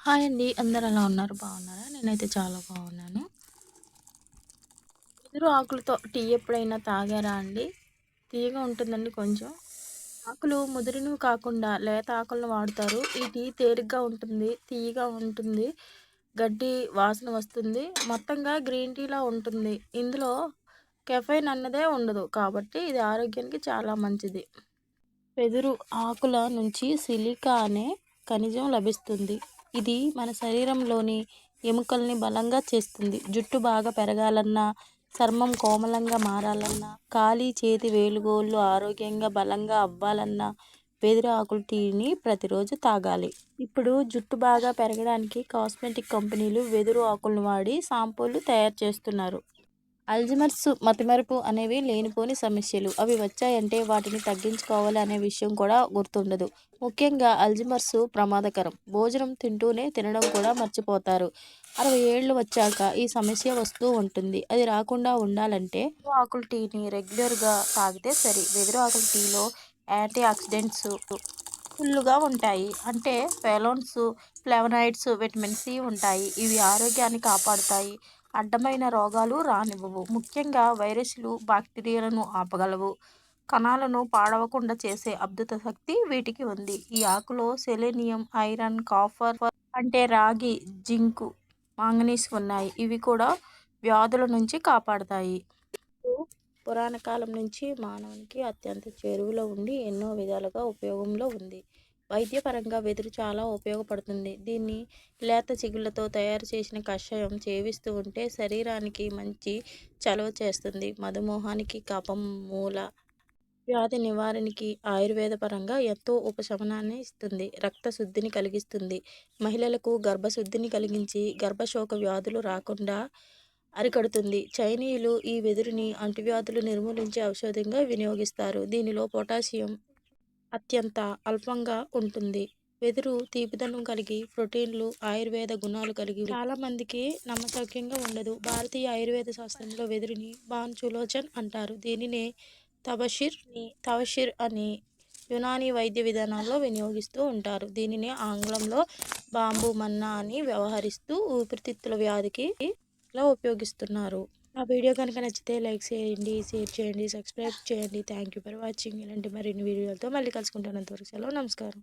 Hi అండి. అందరు ఎలా ఉన్నారు? బాగున్నారా? నేనైతే చాలా బాగున్నాను. ఎదురు ఆకులతో టీ ఎప్పుడైనా తాగారా అండి? తీయగా ఉంటుందండి కొంచెం. ఆకులు ముదిరినవి కాకుండా లేత ఆకులను వాడతారు. ఈ టీ తేలిగ్గా ఉంటుంది తీయగా ఉంటుంది గడ్డి వాసన వస్తుంది. మొత్తంగా గ్రీన్ టీలా ఉంటుంది. ఇందులో కెఫైన్ అన్నదే ఉండదు కాబట్టి ఇది ఆరోగ్యానికి చాలా మంచిది. వెదురు ఆకుల నుంచి సిలికా అనే ఖనిజం లభిస్తుంది. ఇది మన శరీరంలోని ఎముకల్ని బలంగా చేస్తుంది. జుట్టు బాగా పెరగాలన్నా చర్మం కోమలంగా మారాలన్నా కాలి చేతి వేలుగోళ్ళు ఆరోగ్యంగా బలంగా అవ్వాలన్నా వెదురు ఆకుల టీని ప్రతిరోజు తాగాలి. ఇప్పుడు జుట్టు బాగా పెరగడానికి కాస్మెటిక్ కంపెనీలు వెదురు ఆకులను వాడి షాంపూలు తయారు చేస్తున్నారు. అల్జిమర్స్ మతిమరుపు అనేవి లేనిపోని సమస్యలు. అవి వచ్చాయంటే వాటిని తగ్గించుకోవాలి అనే విషయం కూడా గుర్తుండదు. ముఖ్యంగా అల్జిమర్స్ ప్రమాదకరం. భోజనం తింటూనే తినడం కూడా మర్చిపోతారు. అరవై ఏళ్ళు వచ్చాక ఈ సమస్య వస్తూ ఉంటుంది. అది రాకుండా ఉండాలంటే ఆకుల టీని రెగ్యులర్గా తాగితే సరి. వెదురు ఆకుల టీలో యాంటీ ఆక్సిడెంట్స్ ఫుల్గా ఉంటాయి. అంటే ఫెలోన్స్ ఫ్లెవనాయిడ్స్ విటమిన్ సి ఉంటాయి. ఇవి ఆరోగ్యాన్ని కాపాడుతాయి. అడ్డమైన రోగాలు రానివ్వవు. ముఖ్యంగా వైరస్లు బ్యాక్టీరియాలను ఆపగలవు. కణాలను పాడవకుండా చేసే అద్భుత శక్తి వీటికి ఉంది. ఈ ఆకులో సెలెనియం ఐరన్ కాఫర్ అంటే రాగి జింకు మాంగనీస్ ఉన్నాయి. ఇవి కూడా వ్యాధుల నుంచి కాపాడతాయి. పురాణ కాలం నుంచి మానవునికి అత్యంత చేరువలో ఉండి ఎన్నో విధాలుగా ఉపయోగంలో ఉంది. వైద్యపరంగా వెదురు చాలా ఉపయోగపడుతుంది. దీన్ని లేత చిగుళ్ళతో తయారు చేసిన కషాయం చేవిస్తూ ఉంటే శరీరానికి మంచి చలవ చేస్తుంది. మధుమోహానికి కపం మూల వ్యాధి నివారణకి ఆయుర్వేద పరంగా ఎంతో ఉపశమనాన్ని ఇస్తుంది. రక్త శుద్ధిని కలిగిస్తుంది. మహిళలకు గర్భశుద్ధిని కలిగించి గర్భశోక వ్యాధులు రాకుండా అరికడుతుంది. చైనీయులు ఈ వెదురుని అంటువ్యాధులు నిర్మూలించే ఔషధంగా వినియోగిస్తారు. దీనిలో పొటాషియం అత్యంత అల్పంగా ఉంటుంది. వెదురు తీపిదనం కలిగి ప్రోటీన్లు ఆయుర్వేద గుణాలు కలిగి చాలా మందికి నమ్మసౌక్యంగా ఉండదు. భారతీయ ఆయుర్వేద శాస్త్రంలో వెదురుని బాన్చులోచన్ అంటారు. దీనినే తబషిర్ తవషిర్ అని యునానీ వైద్య విధానాల్లో వినియోగిస్తూ ఉంటారు. దీనిని ఆంగ్లంలో బాంబు మన్నా అని వ్యవహరిస్తూ ఊపిరితిత్తుల వ్యాధికి ఇలా ఉపయోగిస్తున్నారు. ఆ వీడియో కనుక నచ్చితే లైక్ చేయండి షేర్ చేయండి సబ్స్క్రైబ్ చేయండి. థ్యాంక్ యూ ఫర్ వాచింగ్ ఇలాంటి మరిన్ని వీడియోలతో మళ్ళీ కలుసుకుంటాను. అంతవరకు సెలవు నమస్కారం.